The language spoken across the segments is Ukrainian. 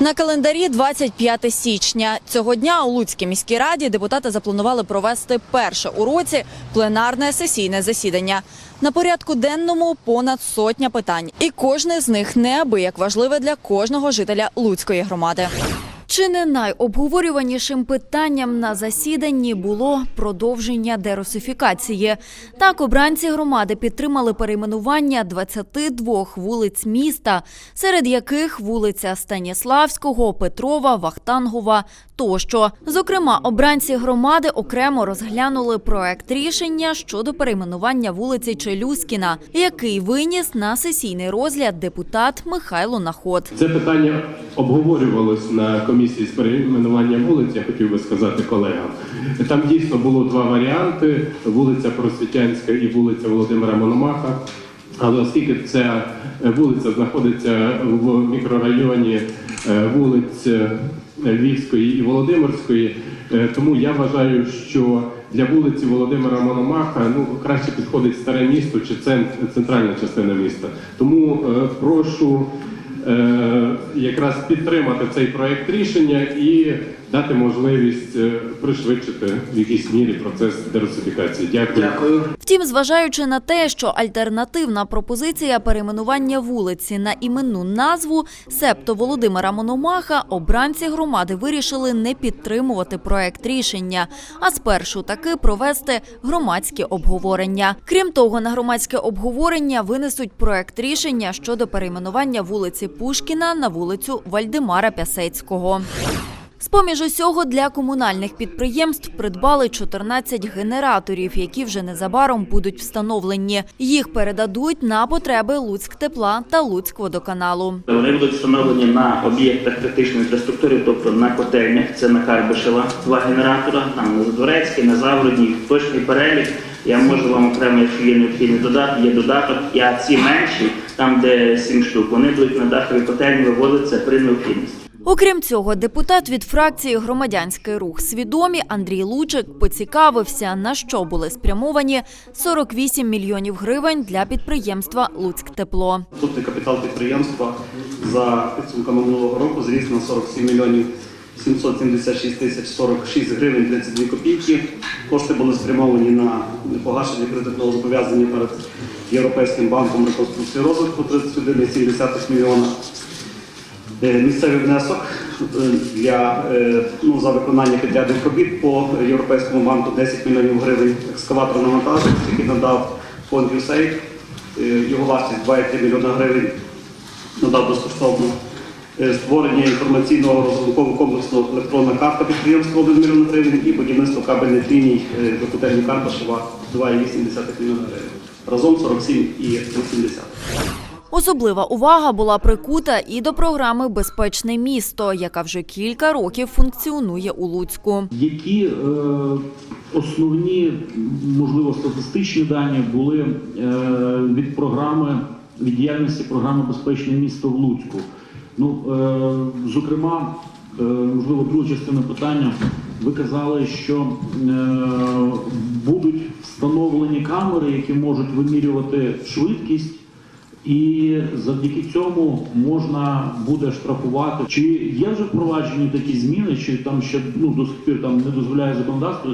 На календарі 25 січня. Цього дня у Луцькій міській раді депутати запланували провести перше у році пленарне сесійне засідання. На порядку денному понад сотня питань, і кожне з них неабияк важливе для кожного жителя Луцької громади. Чи не найобговорюванішим питанням на засіданні було продовження дерусифікації? Так, обранці громади підтримали перейменування 22 вулиць міста, серед яких вулиця Станіславського, Петрова, Вахтангова тощо. Зокрема, обранці громади окремо розглянули проект рішення щодо перейменування вулиці Челюскіна, який виніс на сесійний розгляд депутат Михайло Наход. Це питання обговорювалось на комісії з перейменування вулиць, я хотів би сказати колегам. Там дійсно було два варіанти: вулиця Просвітянська і вулиця Володимира Мономаха. Але оскільки ця вулиця знаходиться в мікрорайоні е, вулиць е, Львівської і Володимирської, е, тому я вважаю, що для вулиці Володимира Мономаха ну краще підходить старе місто чи цент- центральна частина міста. Тому е, прошу е, якраз підтримати цей проект рішення і дати можливість е, пришвидшити в якійсь мірі процес дерусифікації. Дякую. Дякую. Втім, зважаючи на те, що альтернативна пропозиція перейменування вулиці на іменну назву септо Володимира Мономаха, обранці громади вирішили не підтримувати проект рішення, а спершу таки провести громадське обговорення. Крім того, на громадське обговорення винесуть проект рішення щодо перейменування вулиці Пушкіна на вулицю Вальдемара Пясецького. З-поміж усього для комунальних підприємств придбали 14 генераторів, які вже незабаром будуть встановлені. Їх передадуть на потреби Луцьктепла та Луцькводоканалу. Вони будуть встановлені на об'єктах критичної інфраструктури, тобто на котельнях, це на Карбишева, два генератора, там на Задворецький, на Загородній, точний перелік. Я можу вам окремо, якщо є необхідний додаток, є додаток, а ці менші, там де сім штук, вони будуть на дахові котельні виводитися при необхідності. Окрім цього, депутат від фракції Громадянський рух свідомі Андрій Лучик поцікавився, на що були спрямовані 48 мільйонів гривень для підприємства Луцьктепло. Статутний капітал підприємства за підсумками минулого року зріс на 47 мільйонів 776 тисяч 46 гривень 32 копійки. Кошти були спрямовані на погашення кредитного зобов'язання перед Європейським банком реконструкції розвитку 31,7 мільйона. Е, Місцевий внесок е, для е, ну, за виконання підрядних робіт по Європейському банку 10 мільйонів гривень екскаватор навантажень, який надав фонд. Е, Його вартість 2,3 мільйона гривень надав безкоштовно. Створення інформаційного розрахункового комплексу електронна карта підприємства 1 мільйон гривень і будівництво кабельних ліній до котельні Карпашева 2,8 мільйона гривень. Разом 47,80. Особлива увага була прикута і до програми Безпечне місто, яка вже кілька років функціонує у Луцьку. Які е, основні, можливо, статистичні дані були е, від програми від діяльності програми Безпечне місто в Луцьку? Ну, е, зокрема, можливо, друга частина питання. Ви казали, що будуть встановлені камери, які можуть вимірювати швидкість. І завдяки цьому можна буде штрафувати. Чи є вже впроваджені такі зміни, чи там ще ну до сих пір там не дозволяє законодавство?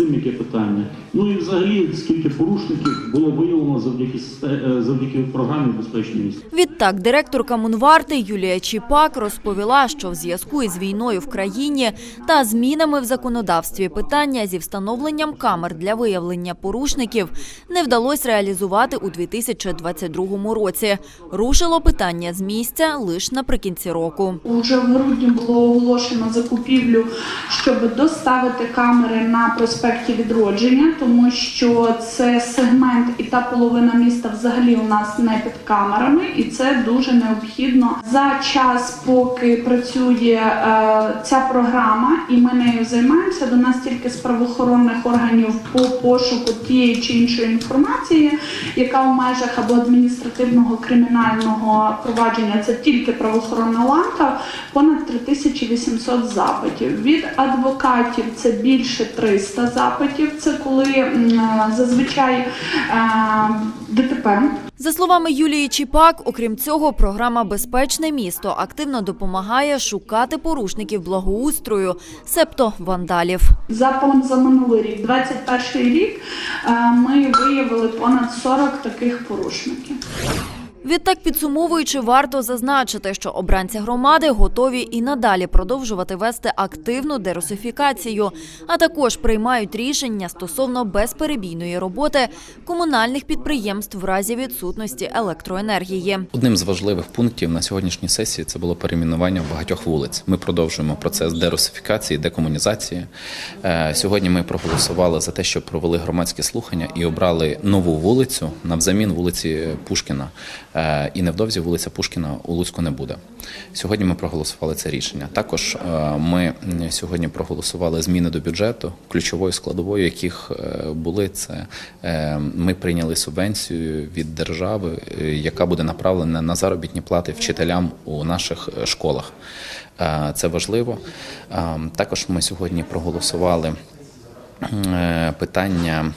Цим яке питання? Ну і взагалі скільки порушників було виявлено завдяки е, завдяки програмі безпечне місто? Відтак, директорка Мунварти Юлія Чіпак розповіла, що в зв'язку із війною в країні та змінами в законодавстві питання зі встановленням камер для виявлення порушників не вдалося реалізувати у 2022 році. Рушило питання з місця лише наприкінці року. Уже в грудні було оголошено закупівлю, щоб доставити камери на проспекті відродження, тому що це сегмент і та половина міста взагалі у нас не під камерами, і це дуже необхідно за час, поки працює е, ця програма, і ми нею займаємося. До нас тільки з правоохоронних органів по пошуку тієї чи іншої інформації, яка в межах або адміністративного кримінального провадження, це тільки правоохоронна ланка, понад 3800 запитів. Від адвокатів це більше 300 запитів. Це коли зазвичай е, ДТП За словами Юлії Чіпак, окрім цього, програма Безпечне місто активно допомагає шукати порушників благоустрою, себто вандалів. За, за минулий рік, 21 рік, е, ми виявили понад 40 таких порушників. Відтак, підсумовуючи, варто зазначити, що обранці громади готові і надалі продовжувати вести активну дерусифікацію, а також приймають рішення стосовно безперебійної роботи комунальних підприємств в разі відсутності електроенергії. Одним з важливих пунктів на сьогоднішній сесії це було перейменування багатьох вулиць. Ми продовжуємо процес дерусифікації, декомунізації. Е, Сьогодні ми проголосували за те, щоб провели громадські слухання і обрали нову вулицю навзамін вулиці Пушкіна. Е, І невдовзі вулиця Пушкіна у Луцьку не буде. Сьогодні ми проголосували це рішення. Також е, ми сьогодні проголосували зміни до бюджету, ключовою складовою, яких е, були це ми прийняли субвенцію від держави, яка буде направлена на заробітні плати вчителям у наших школах. Це важливо. Також ми сьогодні проголосували питання.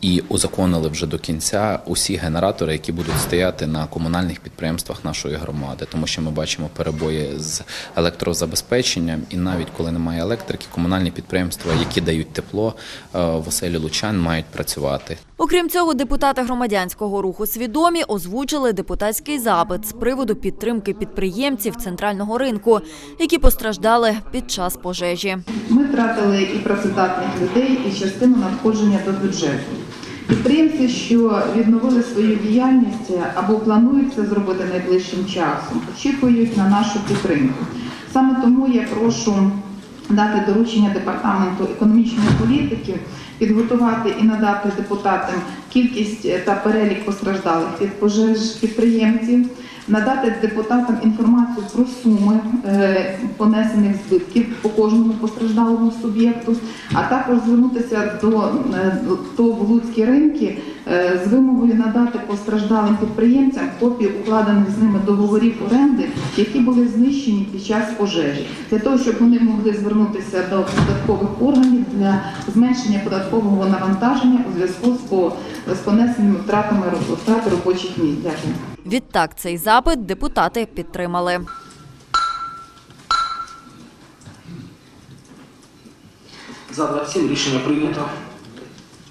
І узаконили вже до кінця усі генератори, які будуть стояти на комунальних підприємствах нашої громади, тому що ми бачимо перебої з електрозабезпеченням, і навіть коли немає електрики, комунальні підприємства, які дають тепло е, в оселі лучан, мають працювати. Окрім цього, депутати громадянського руху свідомі озвучили депутатський запит з приводу підтримки підприємців центрального ринку, які постраждали під час пожежі. Ми втратили і працездатних людей, і частину надходження до бюджету. Підприємці, що відновили свою діяльність або планують це зробити найближчим часом, очікують на нашу підтримку. Саме тому я прошу дати доручення департаменту економічної політики підготувати і надати депутатам кількість та перелік постраждалих від пожеж підприємців, надати депутатам інформацію про суми е, понесених збитків по кожному постраждалому суб'єкту, а також звернутися до е, ТОВ Луцькі ринки е, з вимогою надати постраждалим підприємцям копії укладених з ними договорів оренди, які були знищені під час пожежі, для того, щоб вони могли звернутися до податкових органів для зменшення податкового навантаження у зв'язку з, по- з понесеними втратами втрати робочих місць. Дякую. Відтак цей запит депутати підтримали. За 27 рішення прийнято.